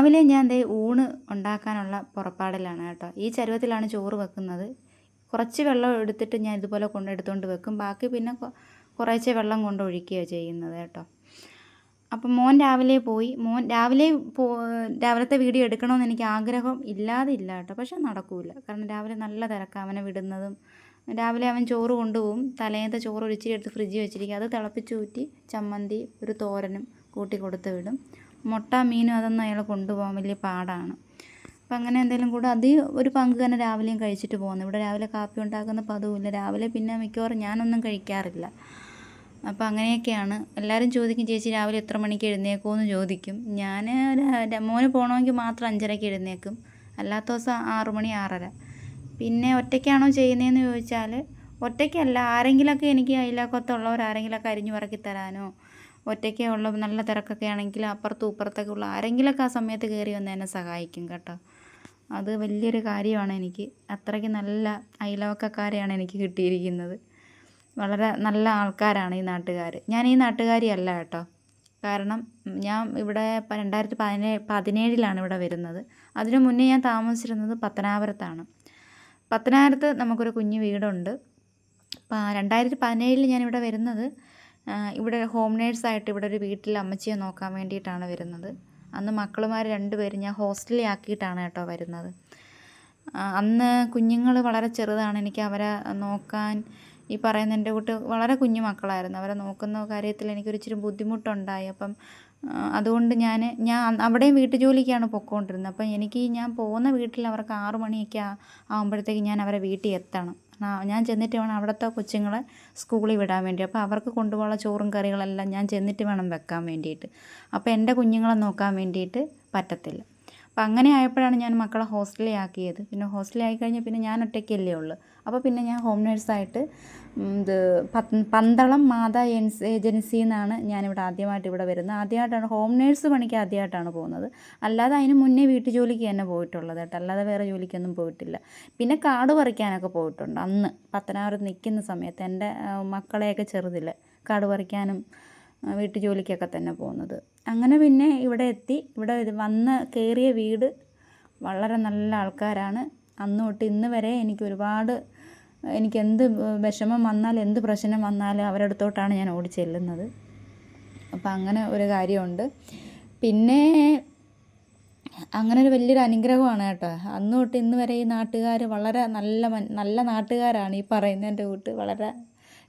രാവിലെ ഞാൻ ദേ ഊണ് ഉണ്ടാക്കാനുള്ള പുറപ്പാടിലാണ് കേട്ടോ. ഈ ചരുവത്തിലാണ് ചോറ് വെക്കുന്നത്. കുറച്ച് വെള്ളം എടുത്തിട്ട് ഞാൻ ഇതുപോലെ കൊണ്ടെടുത്തുകൊണ്ട് വെക്കും. ബാക്കി പിന്നെ കുറേശ്ശെ വെള്ളം കൊണ്ട് ഒഴിക്കുകയോ ചെയ്യുന്നത് കേട്ടോ. അപ്പം മോൻ രാവിലെ പോയി. മോൻ രാവിലെ പോ രാവിലത്തെ വീഡിയോ എടുക്കണമെന്ന് എനിക്ക് ആഗ്രഹം ഇല്ലാതെ ഇല്ല കേട്ടോ. പക്ഷെ നടക്കൂല. കാരണം രാവിലെ നല്ല തിരക്കാം. അവനെ വിടുന്നതും രാവിലെ അവൻ ചോറ് കൊണ്ടുപോകും. തലേന്നത്തെ ചോറ് ഒരിച്ചിരി എടുത്ത് ഫ്രിഡ്ജിൽ വെച്ചിരിക്കും അത് തിളപ്പിച്ച് ഊറ്റി ചമ്മന്തി ഒരു തോരനും കൂട്ടി കൊടുത്ത് വിടും. മുട്ട മീനും അതൊന്നും അയാൾ കൊണ്ടുപോകാൻ വലിയ പാടാണ്. അപ്പം അങ്ങനെ എന്തെങ്കിലും കൂടെ അത് ഒരു പങ്ക് തന്നെ രാവിലെയും കഴിച്ചിട്ട് പോകുന്നു. ഇവിടെ രാവിലെ കാപ്പി ഉണ്ടാക്കുന്ന പതിവില്ല രാവിലെ പിന്നെ മിക്കവാറും ഞാനൊന്നും കഴിക്കാറില്ല. അപ്പോൾ അങ്ങനെയൊക്കെയാണ്. എല്ലാവരും ചോദിക്കും ചേച്ചി രാവിലെ എത്ര മണിക്ക് എഴുന്നേക്കുമെന്ന് ചോദിക്കും. ഞാൻ മോന് പോകണമെങ്കിൽ മാത്രം അഞ്ചരയ്ക്ക് എഴുന്നേക്കും. അല്ലാത്ത ദിവസം ആറു മണി ആറര. പിന്നെ ഒറ്റയ്ക്കാണോ ചെയ്യുന്നതെന്ന് ചോദിച്ചാൽ ഒറ്റയ്ക്കല്ല. ആരെങ്കിലുമൊക്കെ എനിക്ക് അയലാക്കത്തുള്ളവർ ആരെങ്കിലുമൊക്കെ അരിഞ്ഞു പറക്കി തരാനോ ഒറ്റയ്ക്കേ ഉള്ള നല്ല തിരക്കൊക്കെ ആണെങ്കിൽ അപ്പുറത്തും ഇപ്പുറത്തൊക്കെ ഉള്ള. ആരെങ്കിലുമൊക്കെ ആ സമയത്ത് കയറി വന്ന് എന്നെ സഹായിക്കും കേട്ടോ. അത് വലിയൊരു കാര്യമാണ് എനിക്ക്. അത്രയ്ക്ക് നല്ല അയലവക്കാരെയാണ് എനിക്ക് കിട്ടിയിരിക്കുന്നത്. വളരെ നല്ല ആൾക്കാരാണ് ഈ നാട്ടുകാർ ഞാൻ ഈ നാട്ടുകാരിയല്ല കേട്ടോ. കാരണം ഞാൻ ഇവിടെ രണ്ടായിരത്തി പതിനേഴ് പതിനേഴിലാണ് ഇവിടെ വരുന്നത്. അതിനു മുന്നേ ഞാൻ താമസിച്ചിരുന്നത് പത്തനാപുരത്താണ്. പത്തനാപുരത്ത് നമുക്കൊരു കുഞ്ഞു വീടുണ്ട്. രണ്ടായിരത്തി പതിനേഴിൽ ഞാനിവിടെ വരുന്നത് ഇവിടെ ഹോം നേഴ്സായിട്ട് ഇവിടെ ഒരു വീട്ടിൽ അമ്മച്ചിയെ നോക്കാൻ വേണ്ടിയിട്ടാണ് വരുന്നത്. അന്ന് മക്കളുമാർ രണ്ടുപേരും ഞാൻ ഹോസ്റ്റലിൽ ആക്കിയിട്ടാണ് കേട്ടോ വരുന്നത്. അന്ന് കുഞ്ഞുങ്ങൾ വളരെ ചെറുതാണ്. എനിക്ക് അവരെ നോക്കാൻ ഈ പറയുന്ന എന്റെ കൂട്ട് വളരെ കുഞ്ഞു മക്കളായിരുന്നു. അവരെ നോക്കുന്ന കാര്യത്തിൽ എനിക്കൊരിച്ചിരി ബുദ്ധിമുട്ടുണ്ടായി. അപ്പം അതുകൊണ്ട് ഞാൻ ഞാൻ അവിടെയും വീട്ടു ജോലിക്കാണ് പൊയ്ക്കൊണ്ടിരുന്നത് അപ്പം എനിക്ക് ഞാൻ പോകുന്ന വീട്ടിൽ അവർക്ക് ആറു മണിയൊക്കെ ആകുമ്പോഴത്തേക്ക് ഞാൻ അവരെ വീട്ടിൽ എത്തണം. ഞാൻ ചെന്നിട്ട് വേണം അവിടുത്തെ കൊച്ചുങ്ങളെ സ്കൂളിൽ വിടാൻ വേണ്ടി. അപ്പോൾ അവർക്ക് കൊണ്ടുപോകാനുള്ള ചോറും കറികളെല്ലാം ഞാൻ ചെന്നിട്ട് വേണം വെക്കാൻ വേണ്ടിയിട്ട്. അപ്പോൾ എന്റെ കുഞ്ഞുങ്ങളെ നോക്കാൻ വേണ്ടിയിട്ട് പറ്റത്തില്ല. അപ്പം അങ്ങനെ ആയപ്പോഴാണ് ഞാൻ മക്കളെ ഹോസ്റ്റലിൽ ആക്കിയത് പിന്നെ ഹോസ്റ്റലിൽ ആയി കഴിഞ്ഞാൽ പിന്നെ ഞാൻ ഒറ്റയ്ക്കല്ലേ ഉള്ളൂ. അപ്പോൾ പിന്നെ ഞാൻ ഹോം നേഴ്സായിട്ട് ഇത് പന്തളം മാതാ ഏൻസ് ഏജൻസി എന്നാണ് ഞാനിവിടെ ആദ്യമായിട്ട് ഇവിടെ വരുന്നത്. ആദ്യമായിട്ടാണ് ഹോം നേഴ്സ് പണിക്ക് ആദ്യമായിട്ടാണ് പോകുന്നത്. അല്ലാതെ അതിന് മുന്നേ വീട്ടു ജോലിക്ക് തന്നെ പോയിട്ടുള്ളത് കേട്ടോ. അല്ലാതെ വേറെ ജോലിക്കൊന്നും പോയിട്ടില്ല. പിന്നെ കാട് പറിക്കാനൊക്കെ പോയിട്ടുണ്ട് അന്ന്. പത്തനാപുരത്ത് നിൽക്കുന്ന സമയത്ത് എന്റെ മക്കളെയൊക്കെ ചെറുതിൽ കാട് പറിക്കാനും വീട്ടു ജോലിക്കൊക്കെ തന്നെ പോകുന്നത്. അങ്ങനെ പിന്നെ ഇവിടെ എത്തി. ഇവിടെ വന്ന് കയറിയ വീട് വളരെ നല്ല ആൾക്കാരാണ്. അന്ന് തൊട്ട് ഇന്ന് വരെ എനിക്ക് ഒരുപാട് എനിക്ക് എന്ത് വിഷമം വന്നാലും എന്ത് പ്രശ്നം വന്നാലും അവരുടെ അടുത്തോട്ടാണ് ഞാൻ ഓടി ചെല്ലുന്നത്. അപ്പം അങ്ങനെ ഒരു കാര്യമുണ്ട്. പിന്നെ അങ്ങനെ ഒരു വലിയൊരു അനുഗ്രഹമാണ് കേട്ടോ. അന്ന് തൊട്ട് ഇന്ന് വരെ ഈ നാട്ടുകാർ വളരെ നല്ല നല്ല നാട്ടുകാരാണ് ഈ പറയുന്ന എന്റെ കൂട്ട്. വളരെ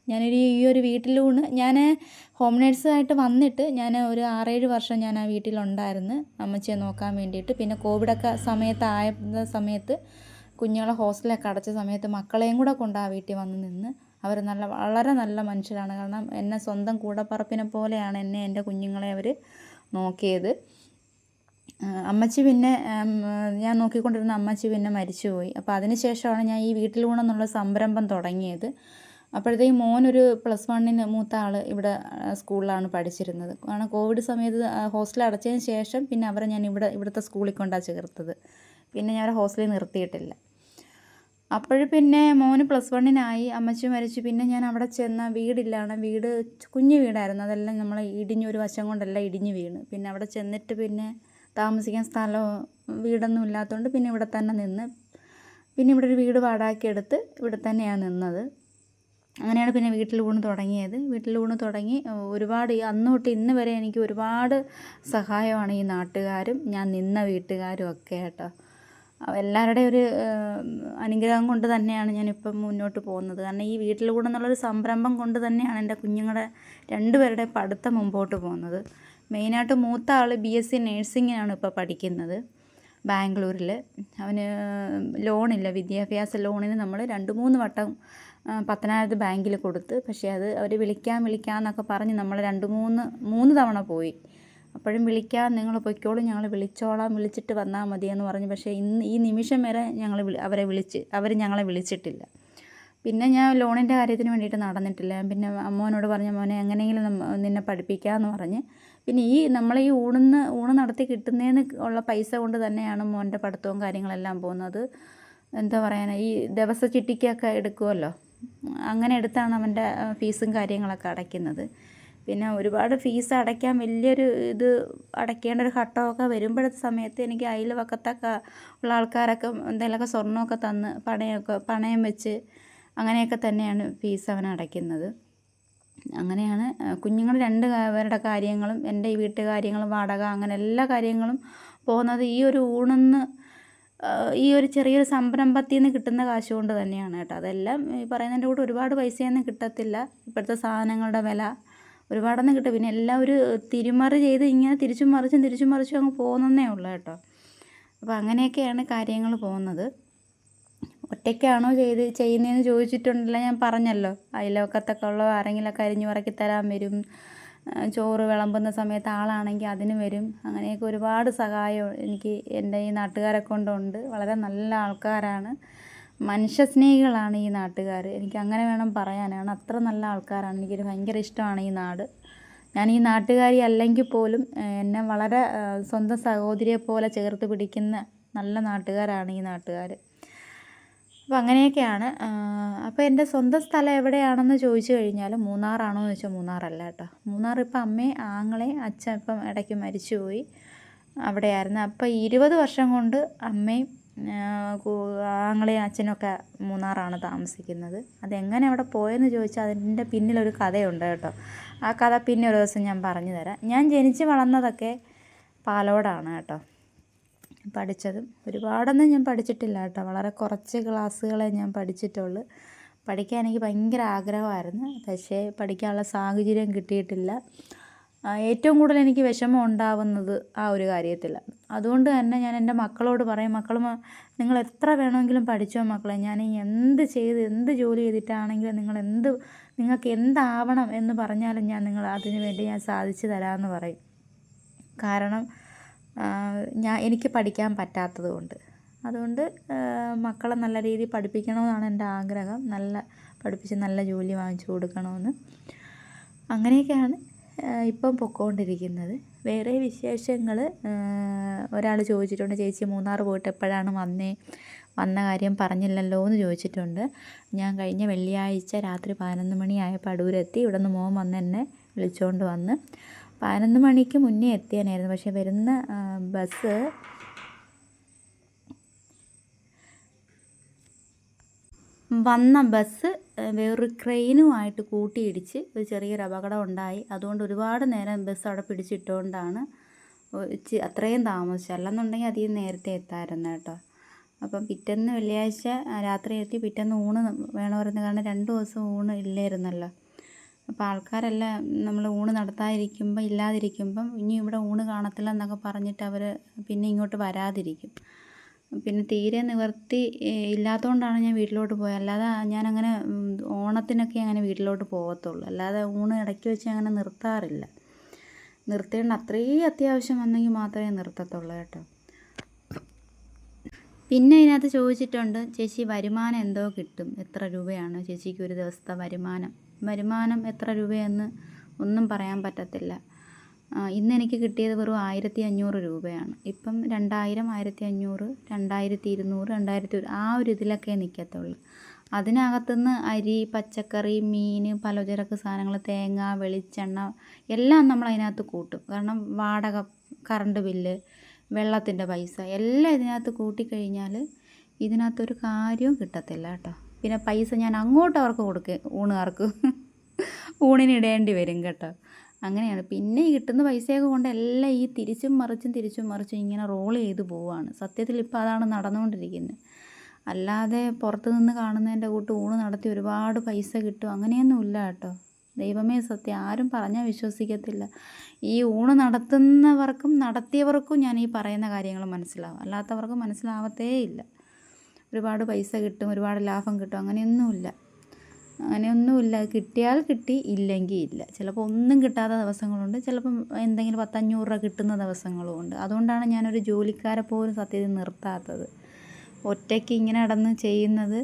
ഞാനൊരു ഈ ഒരു വീട്ടിലൂണ് ഞാൻ ഹോം നേഴ്സായിട്ട് വന്നിട്ട് ഞാൻ ഒരു ആറേഴ് വർഷം ഞാൻ ആ വീട്ടിലുണ്ടായിരുന്നു. അമ്മച്ചിയെ നോക്കാൻ വേണ്ടിയിട്ട്. പിന്നെ കോവിഡൊക്കെ സമയത്ത് ആയ സമയത്ത് കുഞ്ഞുങ്ങളെ ഹോസ്റ്റലൊക്കെ അടച്ച സമയത്ത് മക്കളെയും കൂടെ കൊണ്ട് ആ വീട്ടിൽ വന്ന് നിന്ന് അവർ നല്ല വളരെ നല്ല മനുഷ്യരാണ്. കാരണം എന്നെ സ്വന്തം കൂടപ്പറപ്പിനെ പോലെയാണ് എന്നെ എന്റെ കുഞ്ഞുങ്ങളെ അവർ നോക്കിയത്. അമ്മച്ചി പിന്നെ ഞാൻ നോക്കിക്കൊണ്ടിരുന്ന അമ്മച്ചി പിന്നെ മരിച്ചുപോയി. അപ്പോൾ അതിന് ശേഷമാണ് ഞാൻ ഈ വീട്ടിൽ ഗുണമെന്നുള്ള സംരംഭം തുടങ്ങിയത്. അപ്പോഴത്തേക്കും മോനൊരു പ്ലസ് വണ്ണിന് മൂത്ത ആൾ ഇവിടെ സ്കൂളിലാണ് പഠിച്ചിരുന്നത്. കാരണം കോവിഡ് സമയത്ത് ഹോസ്റ്റൽ അടച്ചതിന് ശേഷം പിന്നെ അവരെ ഞാൻ ഇവിടെ ഇവിടുത്തെ സ്കൂളിൽ കൊണ്ടാണ് ചേർത്തത്. പിന്നെ ഞാൻ ഹോസ്റ്റലിൽ നിർത്തിയിട്ടില്ല. അപ്പോഴ് പിന്നെ മോന് പ്ലസ് വണ്ണിനായി. അമ്മച്ചി മരിച്ചു. പിന്നെ ഞാൻ അവിടെ ചെന്ന വീടില്ലാണ്. വീട് കുഞ്ഞു വീടായിരുന്നു. അതെല്ലാം നമ്മൾ ഇടിഞ്ഞ് ഒരു വശം കൊണ്ടെല്ലാം ഇടിഞ്ഞ് വീണ്. പിന്നെ അവിടെ ചെന്നിട്ട് പിന്നെ താമസിക്കാൻ സ്ഥലമോ വീടൊന്നും ഇല്ലാത്തതുകൊണ്ട് പിന്നെ ഇവിടെ തന്നെ നിന്ന് പിന്നെ ഇവിടെ ഒരു വീട് വാടാക്കിയെടുത്ത് ഇവിടെ തന്നെയാണ് നിന്നത്. അങ്ങനെയാണ് പിന്നെ വീട്ടിൽ ഊണ് തുടങ്ങിയത്. വീട്ടിൽ ഊണ് തുടങ്ങി. ഒരുപാട് അന്ന് തൊട്ട് ഇന്ന് വരെ എനിക്ക് ഒരുപാട് സഹായമാണ് ഈ നാട്ടുകാരും ഞാൻ നിന്ന വീട്ടുകാരും ഒക്കെ കേട്ടോ. എല്ലാവരുടെയും ഒരു അനുഗ്രഹം കൊണ്ട് തന്നെയാണ് ഞാനിപ്പം മുന്നോട്ട് പോകുന്നത്. കാരണം ഈ വീട്ടിൽ കൂടെ എന്നുള്ളൊരു സംരംഭം കൊണ്ട് തന്നെയാണ് എന്റെ കുഞ്ഞുങ്ങളുടെ രണ്ടുപേരുടെ പഠിത്തം മുമ്പോട്ട് പോകുന്നത്. മെയിനായിട്ട് മൂത്ത ആൾ ബി എസ് സി നേഴ്സിങ്ങിനാണ് ഇപ്പോൾ പഠിക്കുന്നത് ബാംഗ്ലൂരിൽ അവന് ലോണില്ല വിദ്യാഭ്യാസ ലോണിന് നമ്മൾ രണ്ട് മൂന്ന് വട്ടം ആ, പത്തനാപുരത്ത് ബാങ്കിൽ കൊടുത്ത്. പക്ഷേ അത് അവർ വിളിക്കാൻ വിളിക്കാം എന്നൊക്കെ പറഞ്ഞ് നമ്മൾ രണ്ട് മൂന്ന് മൂന്ന് തവണ പോയി. അപ്പോഴും വിളിക്കാം നിങ്ങൾ പൊയ്ക്കോളും ഞങ്ങൾ വിളിച്ചോളാം വിളിച്ചിട്ട് വന്നാൽ എന്ന് പറഞ്ഞു. പക്ഷേ ഇന്ന് ഈ നിമിഷം വരെ ഞങ്ങൾ അവരെ വിളിച്ച് അവർ ഞങ്ങളെ വിളിച്ചിട്ടില്ല. പിന്നെ ഞാൻ ലോണിന്റെ കാര്യത്തിന് വേണ്ടിയിട്ട് നടന്നിട്ടില്ല. പിന്നെ അമ്മോനോട് പറഞ്ഞ മോനെ എങ്ങനെയെങ്കിലും നിന്നെ പഠിപ്പിക്കാമെന്ന് പറഞ്ഞ്. പിന്നെ ഈ നമ്മൾ ഈ ഊണിന്ന് ഊണ് നടത്തി കിട്ടുന്നതിന് ഉള്ള പൈസ കൊണ്ട് തന്നെയാണ് മോന്റെ പഠിത്തവും കാര്യങ്ങളെല്ലാം പോകുന്നത്. എന്താ പറയാനാ ഈ ദിവസ ചിട്ടിക്കൊക്കെ എടുക്കുമല്ലോ അങ്ങനെ എടുത്താണ് അവന്റെ ഫീസും കാര്യങ്ങളൊക്കെ അടയ്ക്കുന്നത്. പിന്നെ ഒരുപാട് ഫീസ് അടയ്ക്കാൻ വലിയൊരു ഇത് അടയ്ക്കേണ്ട ഒരു ഘട്ടമൊക്കെ വരുമ്പോഴത്തെ സമയത്ത് എനിക്ക് അയൽവക്കത്തൊക്കെ ഉള്ള ആൾക്കാരൊക്കെ എന്തെങ്കിലുമൊക്കെ സ്വർണമൊക്കെ തന്ന് പണയമൊക്കെ പണയം വെച്ച് അങ്ങനെയൊക്കെ തന്നെയാണ് ഫീസ് അവൻ അടയ്ക്കുന്നത്. അങ്ങനെയാണ് കുഞ്ഞുങ്ങൾ രണ്ട് പേരുടെ കാര്യങ്ങളും എന്റെ ഈ വീട്ടുകാര്യങ്ങളും വാടക അങ്ങനെ എല്ലാ കാര്യങ്ങളും പോകുന്നത് ഈ ഒരു ഊണെന്ന് ഈ ഒരു ചെറിയൊരു സംരംഭത്തിൽ നിന്ന് കിട്ടുന്ന കാശ് കൊണ്ട് തന്നെയാണ് കേട്ടോ. അതെല്ലാം ഈ പറയുന്നതിന്റെ കൂടെ ഒരുപാട് പൈസയൊന്നും കിട്ടത്തില്ല. ഇപ്പോഴത്തെ സാധനങ്ങളുടെ വില ഒരുപാടൊന്നും കിട്ടും. പിന്നെ എല്ലാം ഒരു തിരിമറി ചെയ്ത് ഇങ്ങനെ തിരിച്ചും മറിച്ചും തിരിച്ചും മറിച്ചും അങ്ങ് പോകുന്നതേ ഉള്ളൂ കേട്ടോ. അപ്പോൾ അങ്ങനെയൊക്കെയാണ് കാര്യങ്ങൾ പോകുന്നത്. ഒറ്റയ്ക്കാണോ ചെയ്ത് ചെയ്യുന്നതെന്ന് ചോദിച്ചിട്ടുണ്ടല്ലോ ഞാൻ പറഞ്ഞല്ലോ. അതിലൊക്കത്തൊക്കെ ഉള്ള ആരെങ്കിലൊക്കെ അരിഞ്ഞു പറക്കി തരാൻ വരും. ചോറ് വിളമ്പുന്ന സമയത്ത് ആളാണെങ്കിൽ അതിന് വരും. അങ്ങനെയൊക്കെ ഒരുപാട് സഹായം എനിക്ക് എന്റെ ഈ നാട്ടുകാരെ കൊണ്ടുണ്ട്. വളരെ നല്ല ആൾക്കാരാണ്. മനുഷ്യസ്നേഹികളാണ് ഈ നാട്ടുകാർ എനിക്ക് അങ്ങനെ വേണം പറയാനാണ് അത്ര നല്ല ആൾക്കാരാണ്. എനിക്കൊരു ഭയങ്കര ഇഷ്ടമാണ് ഈ നാട്. ഞാൻ ഈ നാട്ടുകാരി അല്ലെങ്കിൽ പോലും എന്നെ വളരെ സ്വന്തം സഹോദരിയെ പോലെ ചേർത്ത് പിടിക്കുന്ന നല്ല നാട്ടുകാരാണ് ഈ നാട്ടുകാർ അപ്പോൾ അങ്ങനെയൊക്കെയാണ്. അപ്പോൾ എന്റെ സ്വന്തം സ്ഥലം എവിടെയാണെന്ന് ചോദിച്ചു കഴിഞ്ഞാൽ മൂന്നാറാണോ എന്ന് വെച്ചാൽ മൂന്നാറല്ല കേട്ടോ. മൂന്നാർ ഇപ്പം അമ്മയും ആങ്ങളെയും അച്ഛൻ ഇപ്പം ഇടയ്ക്ക് മരിച്ചുപോയി. അവിടെയായിരുന്നു. അപ്പോൾ ഇരുപത് വർഷം കൊണ്ട് അമ്മയും ആങ്ങളെയും അച്ഛനൊക്കെ മൂന്നാറാണ് താമസിക്കുന്നത്. അതെങ്ങനെ അവിടെ പോയെന്ന് ചോദിച്ചാൽ അതിന്റെ പിന്നിലൊരു കഥയുണ്ട് കേട്ടോ. ആ കഥ പിന്നെ ഒരു ദിവസം ഞാൻ പറഞ്ഞു തരാം. ഞാൻ ജനിച്ച് വളർന്നതൊക്കെ പാലോടാണ് കേട്ടോ. പഠിച്ചതും ഒരുപാടൊന്നും ഞാൻ പഠിച്ചിട്ടില്ല കേട്ടോ. വളരെ കുറച്ച് ക്ലാസ്സുകളെ ഞാൻ പഠിച്ചിട്ടുള്ളൂ. പഠിക്കാൻ എനിക്ക് ഭയങ്കര ആഗ്രഹമായിരുന്നു. പക്ഷേ പഠിക്കാനുള്ള സാഹചര്യം കിട്ടിയിട്ടില്ല. ഏറ്റവും കൂടുതൽ എനിക്ക് വിഷമം ഉണ്ടാവുന്നത് ആ ഒരു കാര്യത്തിലാണ്. അതുകൊണ്ട് തന്നെ ഞാൻ എന്റെ മക്കളോട് പറയും മക്കൾ നിങ്ങൾ എത്ര വേണമെങ്കിലും പഠിച്ചോ മക്കളെ ഞാൻ എന്ത് ചെയ്ത് എന്ത് ജോലി ചെയ്തിട്ടാണെങ്കിലും നിങ്ങൾ എന്ത് നിങ്ങൾക്ക് എന്താവണം എന്ന് പറഞ്ഞാലും ഞാൻ നിങ്ങൾ അതിന് വേണ്ടി ഞാൻ സാധിച്ചു തരാമെന്ന് പറയും. കാരണം ഞാൻ എനിക്ക് പഠിക്കാൻ പറ്റാത്തത് കൊണ്ട്. അതുകൊണ്ട് മക്കളെ നല്ല രീതിയിൽ പഠിപ്പിക്കണമെന്നാണ് എന്റെ ആഗ്രഹം. നല്ല പഠിപ്പിച്ച് നല്ല ജോലി വാങ്ങിച്ചു കൊടുക്കണമെന്ന്. അങ്ങനെയൊക്കെയാണ് ഇപ്പം പൊക്കോണ്ടിരിക്കുന്നത്. വേറെ വിശേഷങ്ങൾ ഒരാൾ ചോദിച്ചിട്ടുണ്ട് ചേച്ചി മൂന്നാർ പോയിട്ട് എപ്പോഴാണ് വന്നേ? വന്ന കാര്യം പറഞ്ഞില്ലല്ലോ? എന്ന് ചോദിച്ചിട്ടുണ്ട്. ഞാൻ കഴിഞ്ഞ വെള്ളിയാഴ്ച രാത്രി പതിനൊന്ന് മണിയായപ്പോൾ അടൂരെത്തി. ഇവിടെ നിന്ന് മോൻ വന്ന് എന്നെ വിളിച്ചുകൊണ്ട് വന്ന്. പതിനൊന്ന് മണിക്ക് മുന്നേ എത്തിയാനായിരുന്നു. പക്ഷേ വരുന്ന ബസ് വന്ന ബസ് വേറൊരു ക്രെയിനുമായിട്ട് കൂട്ടിയിടിച്ച് ഒരു ചെറിയൊരു അപകടം ഉണ്ടായി. അതുകൊണ്ട് ഒരുപാട് നേരം ബസ് അവിടെ പിടിച്ചിട്ടുകൊണ്ടാണ് അത്രയും താമസിച്ചു അല്ലെന്നുണ്ടെങ്കിൽ അധികം നേരത്തെ എത്താമായിരുന്നു കേട്ടോ. അപ്പം പിറ്റേന്ന് വെള്ളിയാഴ്ച രാത്രി എത്തി പിറ്റേന്ന് ഊണ് വേണമായിരുന്നു കാരണം രണ്ട് ദിവസം ഊണ് ഇല്ലായിരുന്നല്ലോ. അപ്പോൾ ആൾക്കാരെല്ലാം നമ്മൾ ഊണ് നടത്താതിരിക്കുമ്പോൾ ഇല്ലാതിരിക്കുമ്പം ഇനി ഇവിടെ ഊണ് കാണത്തില്ല എന്നൊക്കെ പറഞ്ഞിട്ട് അവർ പിന്നെ ഇങ്ങോട്ട് വരാതിരിക്കും. പിന്നെ തീരെ നിവർത്തി ഇല്ലാത്തതുകൊണ്ടാണ് ഞാൻ വീട്ടിലോട്ട് പോയത് അല്ലാതെ ഞാൻ ഞാനങ്ങനെ ഓണത്തിനൊക്കെ അങ്ങനെ വീട്ടിലോട്ട് പോകത്തുള്ളൂ അല്ലാതെ ഊണ് ഇടയ്ക്ക് വെച്ച് അങ്ങനെ നിർത്താറില്ല. നിർത്തേണ്ട അത്രയും അത്യാവശ്യം വന്നെങ്കിൽ മാത്രമേ നിർത്തത്തുള്ളൂ കേട്ടോ. പിന്നെ ഇതിനകത്ത് ചോദിച്ചിട്ടുണ്ട് ചേച്ചി വരുമാനം എന്തോ കിട്ടും? എത്ര രൂപയാണ്? ചേച്ചിക്ക് ഒരു ദിവസത്തെ വരുമാനം. വരുമാനം എത്ര രൂപയെന്ന് ഒന്നും പറയാൻ പറ്റത്തില്ല. ഇന്ന് എനിക്ക് കിട്ടിയത് വെറും ആയിരത്തി അഞ്ഞൂറ് രൂപയാണ്. ഇപ്പം രണ്ടായിരം ആയിരത്തി അഞ്ഞൂറ് രണ്ടായിരത്തി ഇരുന്നൂറ് രണ്ടായിരത്തി ആ ഒരു ഇതിലൊക്കെ നിൽക്കത്തുള്ളൂ അതിനകത്തുനിന്ന് അരി പച്ചക്കറി മീൻ പലചരക്ക് സാധനങ്ങൾ തേങ്ങ വെളിച്ചെണ്ണ എല്ലാം നമ്മൾ അതിനകത്ത് കൂട്ടും. കാരണം വാടക കറണ്ട് ബില്ല് വെള്ളത്തിന്റെ പൈസ എല്ലാം ഇതിനകത്ത് കൂട്ടിക്കഴിഞ്ഞാൽ ഇതിനകത്തൊരു കാര്യവും കിട്ടത്തില്ല കേട്ടോ. പിന്നെ പൈസ ഞാൻ അങ്ങോട്ട് അവർക്ക് കൊടുക്കുക ഊണുകാർക്ക്. ഊണിനിടേണ്ടി വരും കേട്ടോ. അങ്ങനെയാണ്. പിന്നെ കിട്ടുന്ന പൈസയൊക്കെ കൊണ്ട് എല്ലാം ഈ തിരിച്ചും മറിച്ചും തിരിച്ചും മറിച്ചും ഇങ്ങനെ റോൾ ചെയ്ത് പോവുകയാണ് സത്യത്തിൽ ഇപ്പോൾ അതാണ് നടന്നുകൊണ്ടിരിക്കുന്നത് അല്ലാതെ പുറത്ത് നിന്ന് കാണുന്നതിന്റെ കൂട്ട് ഊണ് നടത്തി ഒരുപാട് പൈസ കിട്ടും. അങ്ങനെയൊന്നുമില്ല കേട്ടോ. ദൈവമേ സത്യം. ആരും പറഞ്ഞാൽ വിശ്വസിക്കത്തില്ല. ഈ ഊണ് നടത്തുന്നവർക്കും നടത്തിയവർക്കും ഞാൻ ഈ പറയുന്ന കാര്യങ്ങൾ മനസ്സിലാവും. അല്ലാത്തവർക്ക് മനസ്സിലാവത്തേ ഇല്ല. ഒരുപാട് പൈസ കിട്ടും ഒരുപാട് ലാഭം കിട്ടും അങ്ങനെയൊന്നുമില്ല അങ്ങനെയൊന്നുമില്ല. കിട്ടിയാൽ കിട്ടി ഇല്ലെങ്കിൽ ഇല്ല. ചിലപ്പോൾ ഒന്നും കിട്ടാത്ത ദിവസങ്ങളുണ്ട്. ചിലപ്പം എന്തെങ്കിലും പത്തഞ്ഞൂറ് രൂപ കിട്ടുന്ന ദിവസങ്ങളും ഉണ്ട്. അതുകൊണ്ടാണ് ഞാനൊരു ജോലിക്കാരെ പോലും സത്യത്തിൽ നിർത്താത്തത്. ഒറ്റയ്ക്ക് ഇങ്ങനെ നടന്ന് ചെയ്യുന്നത്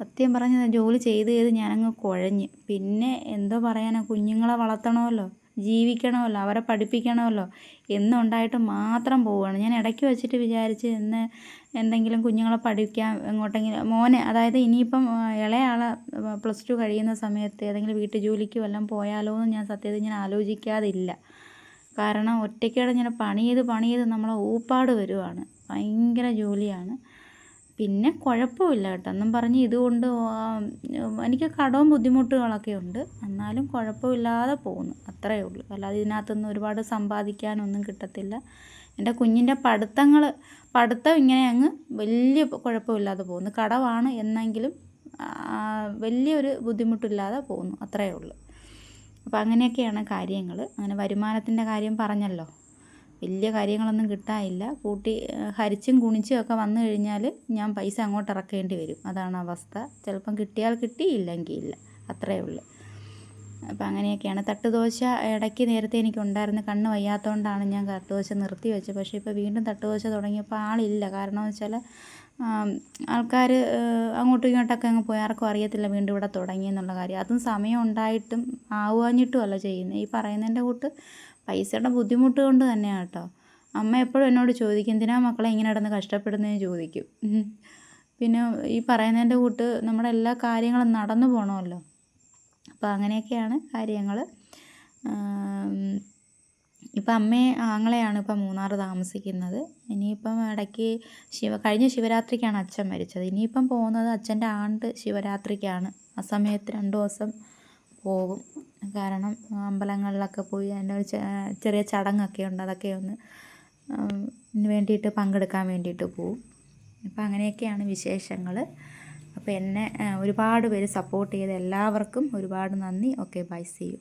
സത്യം പറഞ്ഞാൽ ജോലി ചെയ്ത് ചെയ്ത് ഞാനങ്ങ് കുഴഞ്ഞ്. പിന്നെ എന്തോ പറയാനാ കുഞ്ഞുങ്ങളെ വളർത്തണമല്ലോ. ജീവിക്കണമല്ലോ അവരെ പഠിപ്പിക്കണമല്ലോ എന്നുണ്ടായിട്ട് മാത്രം പോവുകയാണ്. ഞാൻ ഇടയ്ക്ക് വെച്ചിട്ട് വിചാരിച്ച് ഇന്ന് എന്തെങ്കിലും കുഞ്ഞുങ്ങളെ പഠിക്കാൻ എങ്ങോട്ടെങ്കിലും മോനെ അതായത് ഇനിയിപ്പം ഇളയാളെ പ്ലസ് ടു കഴിയുന്ന സമയത്ത് ഏതെങ്കിലും വീട്ടു ജോലിക്ക് വല്ലതും പോയാലോ എന്ന് ഞാൻ സത്യത്തിൽ ഞാൻ ആലോചിക്കാതില്ല. കാരണം ഒറ്റയ്ക്കോടെ ഇങ്ങനെ പണി ചെയ്ത് പണി ചെയ്ത് നമ്മളെ ഊപ്പാട് വരുവാണ്. ഭയങ്കര ജോലിയാണ്. പിന്നെ കുഴപ്പമില്ല കേട്ടോ. എന്നും പറഞ്ഞ് ഇതുകൊണ്ട് എനിക്ക് കടവും ബുദ്ധിമുട്ടുകളൊക്കെ ഉണ്ട്. എന്നാലും കുഴപ്പമില്ലാതെ പോകുന്നു. അത്രയേ ഉള്ളൂ. അല്ലാതെ ഇതിനകത്തുനിന്ന് ഒരുപാട് സമ്പാദിക്കാനൊന്നും കിട്ടത്തില്ല. എന്റെ കുഞ്ഞിന്റെ പഠിത്തങ്ങൾ പഠിത്തം ഇങ്ങനെ അങ്ങ് വലിയ കുഴപ്പമില്ലാതെ പോകുന്നു. കടവാണ് എന്നെങ്കിലും വലിയൊരു ബുദ്ധിമുട്ടില്ലാതെ പോകുന്നു. അത്രയേ ഉള്ളൂ. അപ്പോൾ അങ്ങനെയൊക്കെയാണ് കാര്യങ്ങൾ അങ്ങനെ വരുമാനത്തിന്റെ കാര്യം പറഞ്ഞല്ലോ. വലിയ കാര്യങ്ങളൊന്നും കിട്ടാനില്ല. കൂട്ടി ഹരിച്ചും കുണിച്ചും ഒക്കെ വന്നു കഴിഞ്ഞാൽ ഞാൻ പൈസ അങ്ങോട്ട് ഇറക്കേണ്ടി വരും. അതാണ് അവസ്ഥ. ചിലപ്പം കിട്ടിയാൽ കിട്ടി ഇല്ലെങ്കിൽ ഇല്ല. അത്രയേ ഉള്ളൂ. അപ്പം അങ്ങനെയൊക്കെയാണ്. തട്ടുദോശ ഇടയ്ക്ക് നേരത്തെ എനിക്കുണ്ടായിരുന്നു കണ്ണ് വയ്യാത്തതുകൊണ്ടാണ് ഞാൻ തട്ടുദോശ നിർത്തി വെച്ചത്. പക്ഷേ ഇപ്പോൾ വീണ്ടും തട്ടുദോശ തുടങ്ങിയപ്പോൾ ആളില്ല. കാരണം വെച്ചാൽ ആൾക്കാർ അങ്ങോട്ടും ഇങ്ങോട്ടൊക്കെ അങ്ങ് പോയി. ആർക്കും അറിയത്തില്ല വീണ്ടും ഇവിടെ തുടങ്ങി എന്നുള്ള കാര്യം. അതും സമയം ഉണ്ടായിട്ടും ആവാഞ്ഞിട്ടും അല്ല ചെയ്യുന്നത്. ഈ പറയുന്നതിന്റെ കൂട്ട് പൈസയുടെ ബുദ്ധിമുട്ട് കൊണ്ട് തന്നെയാണ് കേട്ടോ. അമ്മ എപ്പോഴും എന്നോട് ചോദിക്കും എന്തിനാ മക്കളെ ഇങ്ങനെ കിടന്ന് കഷ്ടപ്പെടുന്നതെന്ന് ചോദിക്കും. പിന്നെ ഈ പറയുന്നതിന്റെ കൂട്ട് നമ്മുടെ എല്ലാ കാര്യങ്ങളും നടന്നു പോകണമല്ലോ അപ്പോൾ അങ്ങനെയൊക്കെയാണ് കാര്യങ്ങൾ. ഇപ്പം അമ്മയെ ആങ്ങളെയാണ് ഇപ്പം മൂന്നാർ താമസിക്കുന്നത്. ഇനിയിപ്പം ഇടയ്ക്ക് ശിവ കഴിഞ്ഞ ശിവരാത്രിക്കാണ് അച്ഛൻ മരിച്ചത്. ഇനിയിപ്പം പോകുന്നത് അച്ഛന്റെ ആണ്ട് ശിവരാത്രിക്കാണ്. ആ സമയത്ത് രണ്ട് ദിവസം പോകും. കാരണം അമ്പലങ്ങളിലൊക്കെ പോയി അതിന്റെ ഒരു ചെറിയ ചടങ്ങൊക്കെ ഉണ്ട്. അതൊക്കെ ഒന്ന് വേണ്ടിയിട്ട് പങ്കെടുക്കാൻ വേണ്ടിയിട്ട് പോവും. അപ്പം അങ്ങനെയൊക്കെയാണ് വിശേഷങ്ങൾ. അപ്പോൾ എന്നെ ഒരുപാട് പേര് സപ്പോർട്ട് ചെയ്ത എല്ലാവർക്കും ഒരുപാട് നന്ദി. Okay bye see you.